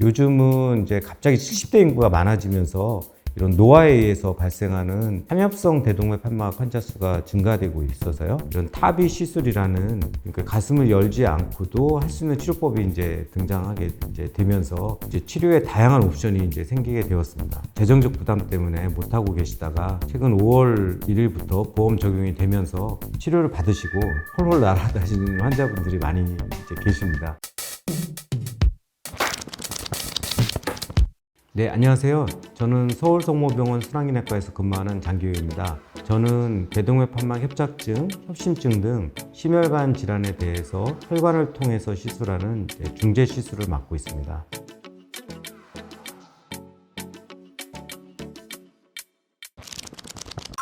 요즘은 이제 갑자기 70대 인구가 많아지면서 이런 노화에 의해서 발생하는 함엽성 대동맥 판막 환자 수가 증가되고 있어서요. 이런 타비 시술이라는 그러니까 가슴을 열지 않고도 할 수 있는 치료법이 이제 등장하게 이제 되면서 이제 치료에 다양한 옵션이 이제 생기게 되었습니다. 재정적 부담 때문에 못 하고 계시다가 최근 5월 1일부터 보험 적용이 되면서 치료를 받으시고 홀홀 날아다니는 환자분들이 많이 이제 계십니다. 네, 안녕하세요. 저는 서울성모병원 순환기내과에서 근무하는 장기호입니다. 저는 대동맥 판막 협착증, 협심증 등 심혈관 질환에 대해서 혈관을 통해서 시술하는 이제 중재 시술을 맡고 있습니다.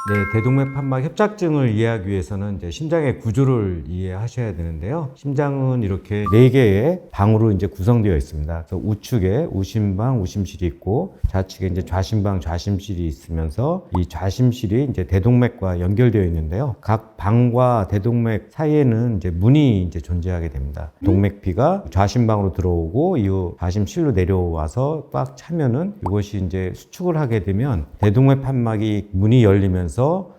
네, 대동맥 판막 협착증을 이해하기 위해서는 이제 심장의 구조를 이해하셔야 되는데요. 심장은 이렇게 네 개의 방으로 이제 구성되어 있습니다. 그래서 우측에 우심방, 우심실이 있고 좌측에 이제 좌심방, 좌심실이 있으면서 이 좌심실이 이제 대동맥과 연결되어 있는데요. 각 방과 대동맥 사이에는 이제 문이 이제 존재하게 됩니다. 동맥피가 좌심방으로 들어오고 이후 좌심실로 내려와서 꽉 차면은 이것이 이제 수축을 하게 되면 대동맥 판막이 문이 열리면서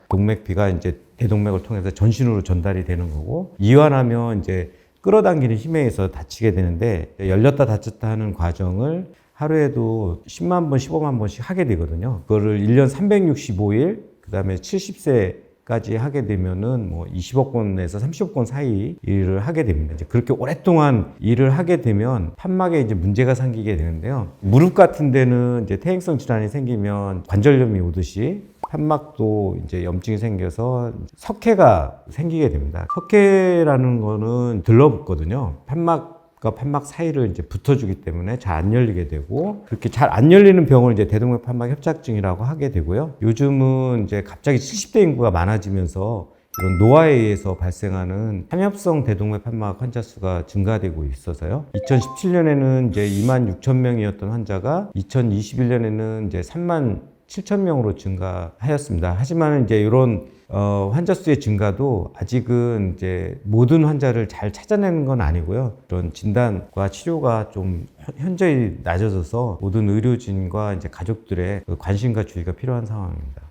동맥피가 이제 대동맥을 통해서 전신으로 전달이 되는 거고 이완하면 이제 끌어당기는 힘에 의해서 다치게 되는데 열렸다 닫혔다 하는 과정을 하루에도 10만 번, 15만 번씩 하게 되거든요. 그거를 1년 365일, 그 다음에 70세까지 하게 되면은 뭐 20억 건에서 30억 건 사이 일을 하게 됩니다. 이제 그렇게 오랫동안 일을 하게 되면 판막에 이제 문제가 생기게 되는데요. 무릎 같은 데는 이제 퇴행성 질환이 생기면 관절염이 오듯이 판막도 이제 염증이 생겨서 석회가 생기게 됩니다. 석회라는 거는 들러붙거든요. 판막과 판막 사이를 이제 붙어주기 때문에 잘 안 열리게 되고 그렇게 잘 안 열리는 병을 이제 대동맥 판막 협착증이라고 하게 되고요. 요즘은 이제 갑자기 70대 인구가 많아지면서 이런 노화에 의해서 발생하는 함엽성 대동맥 판막 환자 수가 증가되고 있어서요. 2017년에는 이제 2만 6천 명이었던 환자가 2021년에는 이제 3만 7천 명으로 증가하였습니다. 하지만 이제 이런 어, 환자 수의 증가도 아직은 이제 모든 환자를 잘 찾아내는 건 아니고요. 이런 진단과 치료가 좀 현- 현저히 낮아져서 모든 의료진과 이제 가족들의 그 관심과 주의가 필요한 상황입니다.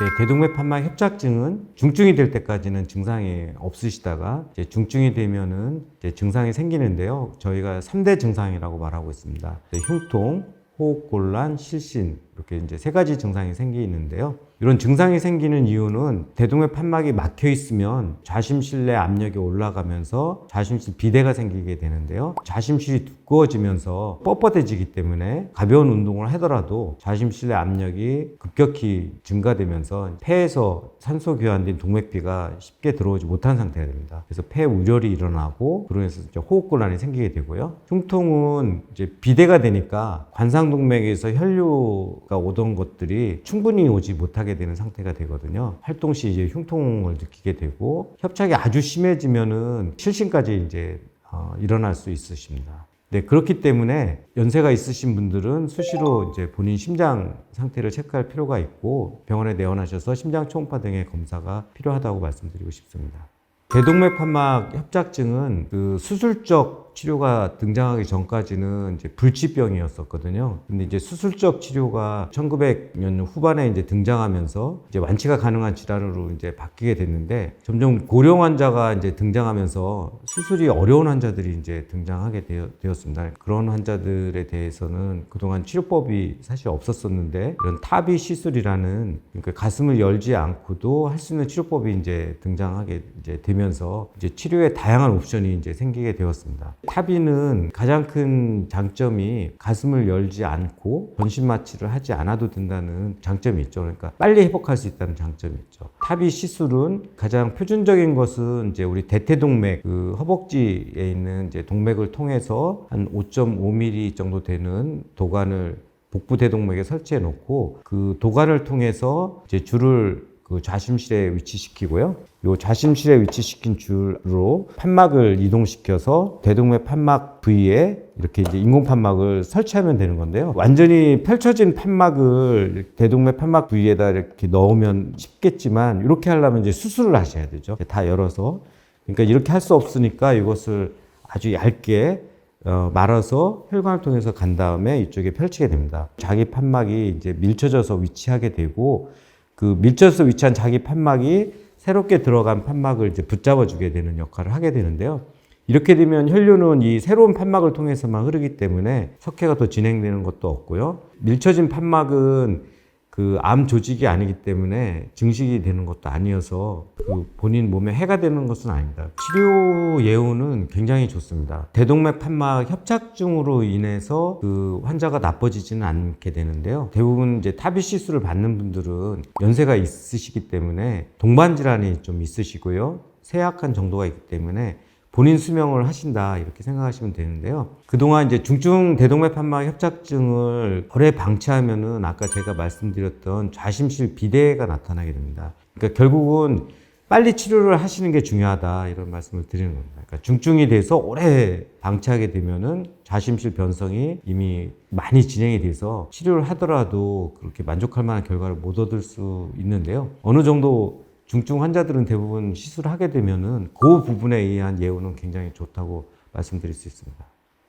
네, 대동맥 판막 협착증은 중증이 될 때까지는 증상이 없으시다가 이제 중증이 되면은 이제 증상이 생기는데요. 저희가 3대 증상이라고 말하고 있습니다. 네, 흉통, 호흡곤란, 실신 이렇게 이제 세 가지 증상이 생기는데요. 이런 증상이 생기는 이유는 대동맥 판막이 막혀 있으면 좌심실 내 압력이 올라가면서 좌심실 비대가 생기게 되는데요. 좌심실이 두꺼워지면서 뻣뻣해지기 때문에 가벼운 운동을 하더라도 좌심실 내 압력이 급격히 증가되면서 폐에서 산소 교환된 동맥피가 쉽게 들어오지 못한 상태가 됩니다. 그래서 폐 우열이 일어나고 이제 호흡곤란이 생기게 되고요. 흉통은 이제 비대가 되니까 관상동맥에서 혈류 가 오던 것들이 충분히 오지 못하게 되는 상태가 되거든요. 활동 시 이제 흉통을 느끼게 되고 협착이 아주 심해지면은 실신까지 이제 어, 일어날 수 있으십니다. 네, 그렇기 때문에 연세가 있으신 분들은 수시로 이제 본인 심장 상태를 체크할 필요가 있고 병원에 내원하셔서 심장 초음파 등의 검사가 필요하다고 말씀드리고 싶습니다. 대동맥 판막 협착증은 그 수술적 치료가 등장하기 전까지는 이제 불치병이었었거든요. 근데 이제 수술적 치료가 1900년 후반에 이제 등장하면서 이제 완치가 가능한 질환으로 이제 바뀌게 됐는데 점점 고령 환자가 이제 등장하면서 수술이 어려운 환자들이 이제 등장하게 되었습니다. 그런 환자들에 대해서는 그동안 치료법이 사실 없었었는데 이런 타비 시술이라는 그러니까 가슴을 열지 않고도 할 수 있는 치료법이 이제 등장하게 이제 되면서 이제 치료에 다양한 옵션이 이제 생기게 되었습니다. 타비는 가장 큰 장점이 가슴을 열지 않고 전신 마취를 하지 않아도 된다는 장점이 있죠. 그러니까 빨리 회복할 수 있다는 장점이 있죠. 타비 시술은 가장 표준적인 것은 이제 우리 대퇴동맥 그 허벅지에 있는 이제 동맥을 통해서 한 5.5mm 정도 되는 도관을 복부 대동맥에 설치해 놓고 그 도관을 통해서 이제 줄을 그 좌심실에 위치시키고요. 요 좌심실에 위치시킨 줄로 판막을 이동시켜서 대동맥 판막 부위에 이렇게 이제 인공 판막을 설치하면 되는 건데요. 완전히 펼쳐진 판막을 대동맥 판막 부위에다 이렇게 넣으면 쉽겠지만 이렇게 하려면 이제 수술을 하셔야 되죠. 다 열어서. 그러니까 이렇게 할 수 없으니까 이것을 아주 얇게 어, 말아서 혈관을 통해서 간 다음에 이쪽에 펼치게 됩니다. 자기 판막이 이제 밀쳐져서 위치하게 되고 그 밀쳐서 위치한 자기 판막이 새롭게 들어간 판막을 이제 붙잡아 주게 되는 역할을 하게 되는데요. 이렇게 되면 혈류는 이 새로운 판막을 통해서만 흐르기 때문에 석회가 더 진행되는 것도 없고요. 밀쳐진 판막은 그 암 조직이 아니기 때문에 증식이 되는 것도 아니어서 그 본인 몸에 해가 되는 것은 아닙니다. 치료 예후는 굉장히 좋습니다. 대동맥 판막 협착증으로 인해서 그 환자가 나빠지지는 않게 되는데요. 대부분 이제 타비 시술을 받는 분들은 연세가 있으시기 때문에 동반 질환이 좀 있으시고요. 쇠약한 정도가 있기 때문에 본인 수명을 하신다 이렇게 생각하시면 되는데요. 그동안 이제 중증 대동맥 판막 협착증을 오래 방치하면은 아까 제가 말씀드렸던 좌심실 비대가 나타나게 됩니다. 그러니까 결국은 빨리 치료를 하시는 게 중요하다 이런 말씀을 드리는 겁니다. 그러니까 중증이 돼서 오래 방치하게 되면은 좌심실 변성이 이미 많이 진행이 돼서 치료를 하더라도 그렇게 만족할 만한 결과를 못 얻을 수 있는데요. 어느 정도 중증 환자들은 대부분 시술을 하게 되면은 그 부분에 의한 예후는 굉장히 좋다고 말씀드릴 수 있습니다.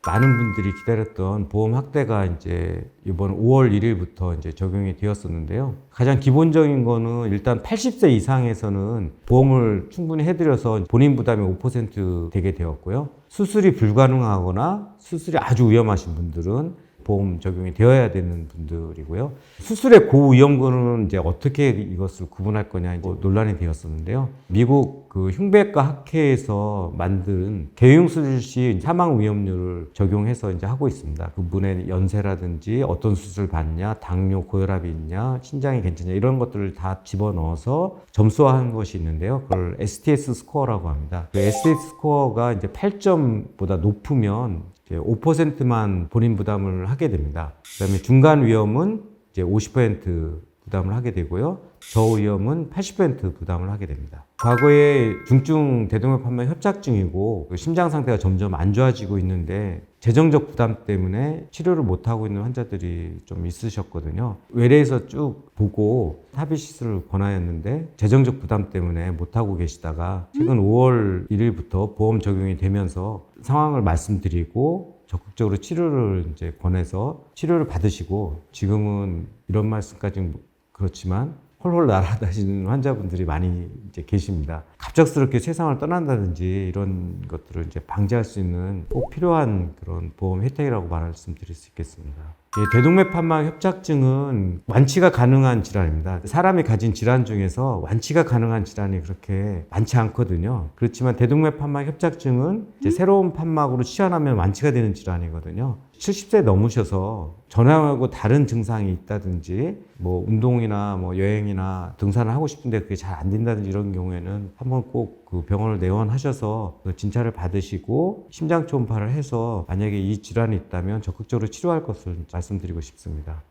많은 분들이 기다렸던 보험 확대가 이제 이번 5월 1일부터 이제 적용이 되었었는데요. 가장 기본적인 거는 일단 80세 이상에서는 보험을 충분히 해드려서 본인 부담이 5% 되게 되었고요. 수술이 불가능하거나 수술이 아주 위험하신 분들은 보험 적용이 되어야 되는 분들이고요. 수술의 고위험군은 이제 어떻게 이것을 구분할 거냐 이제 논란이 되었었는데요. 미국 그 흉배과 학회에서 만든 개용수술 시 사망 위험률을 적용해서 이제 하고 있습니다. 그분의 연세라든지 어떤 수술 받냐, 당뇨, 고혈압이 있냐, 신장이 괜찮냐 이런 것들을 다 집어넣어서 점수화한 것이 있는데요. 그걸 STS 스코어라고 합니다. 그 STS 스코어가 이제 8점보다 높으면 이제 5%만 본인 부담을 하게 됩니다. 그다음에 중간 위험은 이제 50% 부담을 하게 되고요. 저위험은 80% 부담을 하게 됩니다. 과거에 중증 대동맥 판막 협착증이고 그 심장 상태가 점점 안 좋아지고 있는데 재정적 부담 때문에 치료를 못 하고 있는 환자들이 좀 있으셨거든요. 외래에서 쭉 보고 시술을 권하였는데 재정적 부담 때문에 못 하고 계시다가 최근 5월 1일부터 보험 적용이 되면서 상황을 말씀드리고 적극적으로 치료를 이제 권해서 치료를 받으시고 지금은 이런 말씀까지는 그렇지만 홀홀 날아다니는 환자분들이 많이 이제 계십니다. 갑작스럽게 세상을 떠난다든지 이런 것들을 이제 방지할 수 있는 꼭 필요한 그런 보험 혜택이라고 말씀드릴 수 있겠습니다. 예, 대동맥 판막 협착증은 완치가 가능한 질환입니다. 사람이 가진 질환 중에서 완치가 가능한 질환이 그렇게 많지 않거든요. 그렇지만 대동맥 판막 협착증은 이제 새로운 판막으로 치환하면 완치가 되는 질환이거든요. 70세 넘으셔서 전화하고 다른 증상이 있다든지 뭐 운동이나 뭐 여행이나 등산을 하고 싶은데 그게 잘 안 된다든지 이런 경우에는 한번 꼭 그 병원을 내원하셔서 그 진찰을 받으시고 심장 초음파를 해서 만약에 이 질환이 있다면 적극적으로 치료할 것을 말씀드리고 싶습니다.